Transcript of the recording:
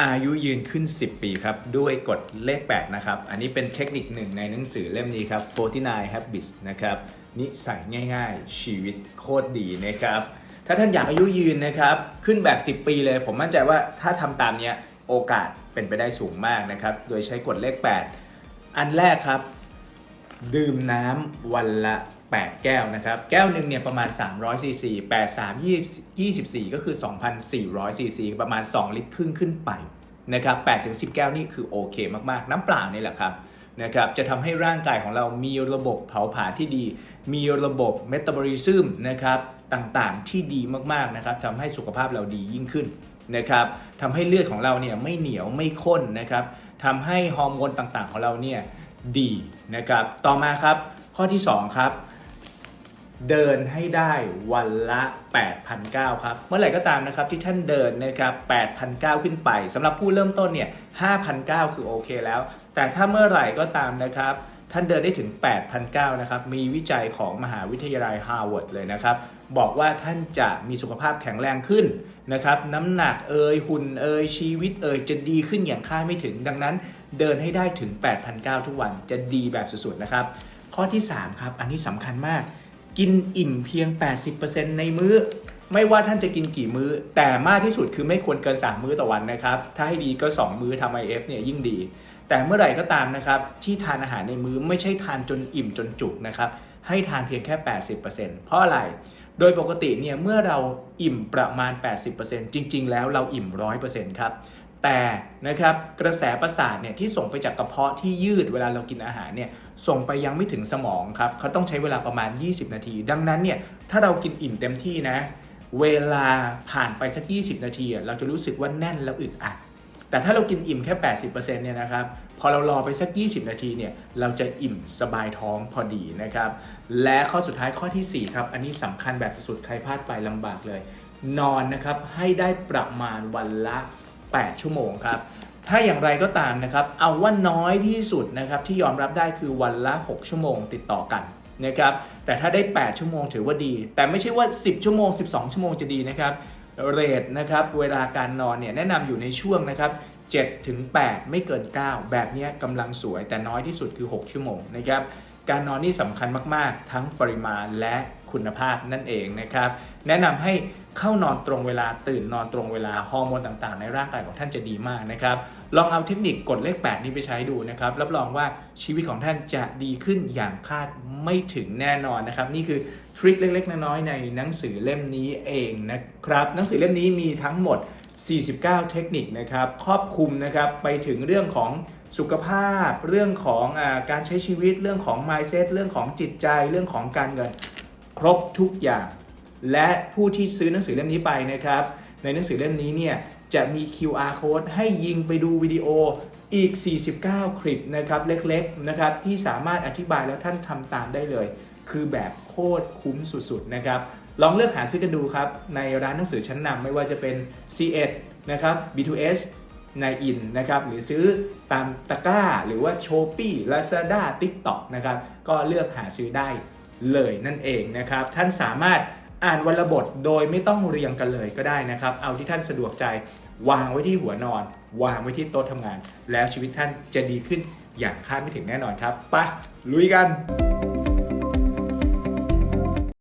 อายุยืนขึ้น 10 ปีครับ ด้วยกฎเลข 8 นะครับ อันนี้เป็นเทคนิคหนึ่งในหนังสือเล่มนี้ครับ 49 Habits นะครับ นิสัยง่ายๆ ชีวิตโคตรดีนะครับ ถ้าท่านอยากอายุยืนนะครับ ขึ้นแบบ 10 ปีเลย ผมมั่นใจว่าถ้าทำตามเนี้ยโอกาสเป็นไปได้สูงมากนะครับ โดยใช้กฎเลข 8 อันแรกครับ ดื่มน้ำวันละ 8 แก้วนะครับ แก้วหนึ่งเนี่ยประมาณ 300 ซีซี 8 3 24 ก็คือ 2,400 ซีซี ประมาณ 2 ลิตรครึ่งขึ้นไปนะครับ8ถึง10 แก้วนี่คือโอเคมากๆ น้ำเปล่านี่แหละครับนะครับจะทำให้ร่างกายของเรามีระบบเผาผลาญที่ดี มีระบบเมตาบอลิซึมนะครับต่างๆที่ดีมากๆนะครับทำให้สุขภาพเราดียิ่งขึ้นนะครับทำให้เลือดของเราเนี่ยไม่เหนียวไม่ข้นนะครับทำให้ฮอร์โมนต่างๆของเราเนี่ยดีนะครับ ต่อมาครับข้อที่ 2 ครับ เดินให้ได้วันละ8,900ครับ เมื่อไหร่ก็ตามนะครับที่ท่านเดินนะครับ8,900ขึ้นไปสำหรับผู้เริ่มต้นเนี่ย5,900คือโอเคแล้ว แต่ถ้าเมื่อไหร่ก็ตามนะครับ ท่านเดินได้ถึง8,900นะครับ มีวิจัยของมหาวิทยาลัยฮาร์วาร์ดเลยนะครับ บอกว่าท่านจะมีสุขภาพแข็งแรงขึ้นนะครับ น้ำหนักเอยหุ่นเอยชีวิตเอยจะดีขึ้นอย่างคาดไม่ถึง ดังนั้นเดินให้ได้ถึง8,900ทุกวันจะดีแบบสุดๆนะครับ ข้อที่ 3 ครับ อันนี้สำคัญมาก กินอิ่มเพียง 80%ในมื้อ ไม่ว่าท่านจะกินกี่มื้อ แต่มากที่สุดคือไม่ควรเกิน 3 มื้อต่อวันนะครับ ถ้าให้ดีก็ 2 มื้อทำ IF เนี่ยยิ่งดี แต่เมื่อไหร่ก็ตามนะครับที่ทานอาหารในมื้อไม่ใช่ทานจนอิ่มจนจุกนะครับให้ทานเพียงแค่ 80%เพราะอะไร โดยปกติเนี่ยเมื่อเราอิ่มประมาณ 80%จริง ๆ แล้วเราอิ่ม 100%ครับ แต่นะครับกระแสประสาทเนี่ยที่ส่งไปจากกระเพาะที่ยืดเวลาเรากินอาหารเนี่ยส่งไปยังไม่ถึงสมองครับเขาต้องใช้เวลาประมาณ 20 นาที ดังนั้นเนี่ยถ้าเรากินอิ่มเต็มที่นะเวลาผ่านไปสัก 20 นาทีอะเราจะรู้สึกว่าแน่นแล้วอึดอัด แต่ถ้าเรากินอิ่มแค่ 80%เนี่ยนะครับพอเรารอไปสัก 20 นาทีเนี่ยเราจะอิ่มสบายท้องพอดีนะครับและข้อสุดท้ายข้อทีสี่4 ครับ อันนี้สำคัญแบบสุดๆใครพลาดไปลำบากเลย นอนนะครับให้ได้ประมาณวันละ 8 ชั่วโมงครับ ถ้าอย่างไรก็ตามนะครับ เอาว่าน้อยที่สุดนะครับที่ยอมรับได้คือวันละ 6 ชั่วโมงติดต่อกันนะครับ แต่ถ้าได้ 8 ชั่วโมงถือว่าดี แต่ไม่ใช่ว่า 10 ชั่วโมง 12 ชั่วโมงจะดีนะครับ เรทนะครับเวลาการนอนเนี่ยแนะนำอยู่ในช่วงนะครับ7ถึง8ไม่เกิน 9 แบบนี้กำลังสวยแต่น้อยที่สุดคือ 6 ชั่วโมงนะครับ การนอนนี่สำคัญมากๆ ทั้งปริมาณและคุณภาพนั่นเองนะครับ แนะนำให้เข้านอนตรงเวลาตื่นนอนตรงเวลาฮอร์โมนต่างๆ ในร่างกายของท่านจะดีมากนะครับ ลองเอาเทคนิคกดเลข 8 นี้ไปใช้ดูนะครับ รับรองว่าชีวิตของท่านจะดีขึ้นอย่างคาดไม่ถึงแน่นอนนะครับ นี่คือทริคเล็กๆ น้อยๆในหนังสือเล่มนี้เองนะครับ หนังสือเล่มนี้มีทั้งหมด 49 เทคนิคนะครับ ครอบคลุมนะครับไปถึงเรื่องของ สุขภาพ เรื่องของอการใช้ชีวิต เรื่องของ mindset เรื่องของจิตใจ เรื่องของการเงิน ครบทุกอย่าง และผู้ที่ซื้อหนังสือเล่มนี้ไปนะครับ ในหนังสือเล่มนี้เนี่ยจะมี QR code ให้ยิงไปดูวิดีโออีก 49 คลิปนะครับเล็กๆนะครับที่สามารถอธิบายแล้วท่านทำตามได้เลย คือแบบโคตรคุ้มสุดๆนะครับลองเลือกหาซื้อกันดูครับ ในร้านหนังสือชั้นนำไม่ว่าจะเป็น C1 นะครับ B2S ในอินนะครับหรือซื้อตามตะกร้า หรือว่า s h o p e e Lazada TikTok นะครับก็เลือกหาซื้อได้เลยนั่นเองนะครับ ท่านสามารถอ่านวันลบทโดยไม่ต้องเรียงกันเลยก็ได้นะครับ เอาที่ท่านสะดวกใจวางไว้ที่หัวนอน วางไว้ที่โต๊ะทำงาน แล้วชีวิตท่านจะดีขึ้นอย่างคาดไม่ถึงแน่นอนครับไปะลุยกัน